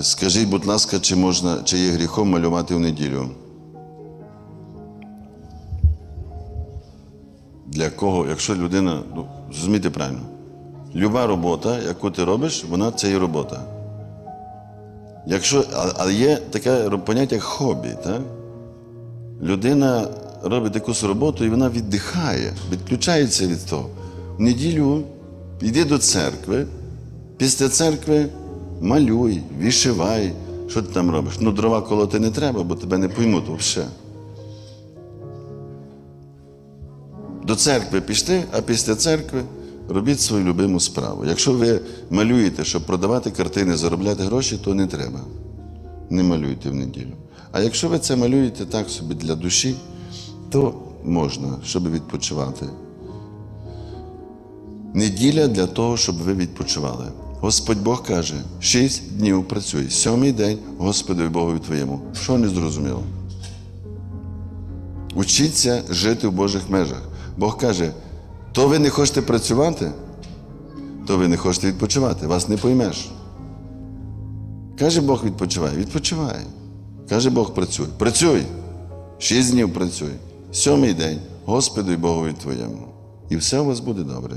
Скажіть, будь ласка, чи можна, чи є гріхом малювати в неділю? Для кого, якщо людина, ну, зрозумійте правильно, люба робота, яку ти робиш, вона це є робота. Якщо, але є таке поняття як хобі, так? Людина робить якусь роботу і вона віддихає, відключається від того. В неділю йди до церкви, після церкви малюй, вишивай. Що ти там робиш? Ну, дрова колоти не треба, бо тебе не поймуть взагалі. До церкви пішли, а після церкви робіть свою любиму справу. Якщо ви малюєте, щоб продавати картини, заробляти гроші, то не треба. Не малюйте в неділю. А якщо ви це малюєте так собі для душі, то можна, щоб відпочивати. Неділя для того, щоб ви відпочивали. Господь Бог каже: шість днів працюй, сьомий день Господові Богові твоєму. Що не зрозуміло? Учіться жити в Божих межах. Бог каже: то ви не хочете працювати, то ви не хочете відпочивати, вас не поймеш. Каже Бог, відпочивай, відпочивай. Каже Бог, працюй. Працюй. Шість днів працюй. Сьомий день Господу і Богові твоєму. І все у вас буде добре.